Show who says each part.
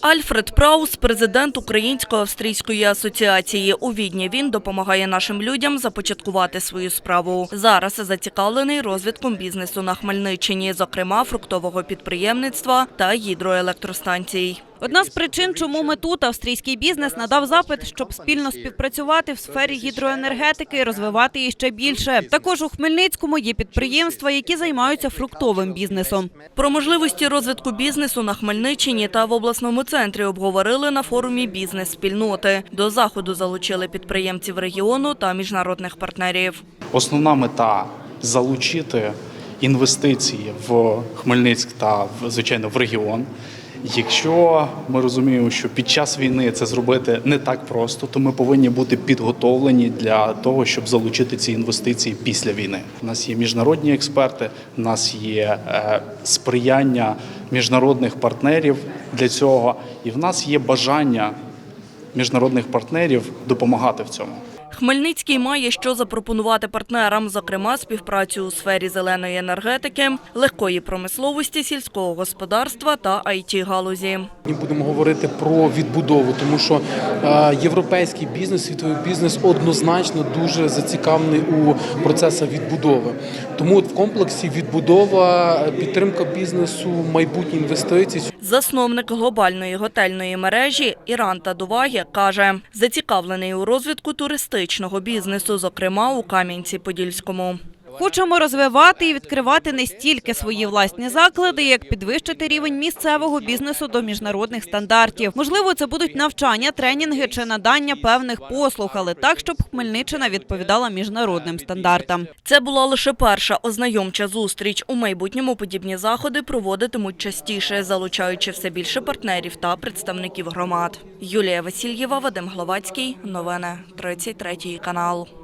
Speaker 1: Альфред Праус, президент Українсько-австрійської асоціації. У Відні він допомагає нашим людям започаткувати свою справу. Зараз зацікавлений розвитком бізнесу на Хмельниччині, зокрема фруктового підприємництва та гідроелектростанцій.
Speaker 2: Одна з причин, чому ми тут, австрійський бізнес, надав запит, щоб спільно співпрацювати в сфері гідроенергетики і розвивати її ще більше. Також у Хмельницькому є підприємства, які займаються фруктовим бізнесом.
Speaker 1: Про можливості розвитку бізнесу на Хмельниччині та в обласному центрі обговорили на форумі бізнес-спільноти. До заходу залучили підприємців регіону та міжнародних партнерів.
Speaker 3: Основна мета залучити інвестиції в Хмельницьк та звичайно в регіон. Якщо ми розуміємо, що під час війни це зробити не так просто, то ми повинні бути підготовлені для того, щоб залучити ці інвестиції після війни. У нас є міжнародні експерти, у нас є е, сприяння міжнародних партнерів для цього, і в нас є бажання міжнародних партнерів допомагати в цьому.
Speaker 1: Хмельницький має що запропонувати партнерам, зокрема співпрацю у сфері зеленої енергетики, легкої промисловості, сільського господарства та it галузі.
Speaker 4: І будемо говорити про відбудову, тому що е, європейський бізнес, світовий бізнес однозначно дуже зацікавлений у процесах відбудови. Тому в комплексі відбудова, підтримка бізнесу, майбутні інвестиції.
Speaker 1: Засновник глобальної готельної мережі Іран Тадувагі каже, зацікавлений у розвитку туристичного бізнесу, зокрема у Кам'янці-Подільському.
Speaker 2: Хочемо розвивати і відкривати не стільки свої власні заклади, як підвищити рівень місцевого бізнесу до міжнародних стандартів. Можливо, це будуть навчання, тренінги чи надання певних послуг, але так, щоб Хмельниччина відповідала міжнародним стандартам.
Speaker 1: Це була лише перша ознайомча зустріч. У майбутньому подібні заходи проводитимуть частіше, залучаючи все більше партнерів та представників громад. Юлія Васильєва, Вадим Гловацький. Новини 33 канал.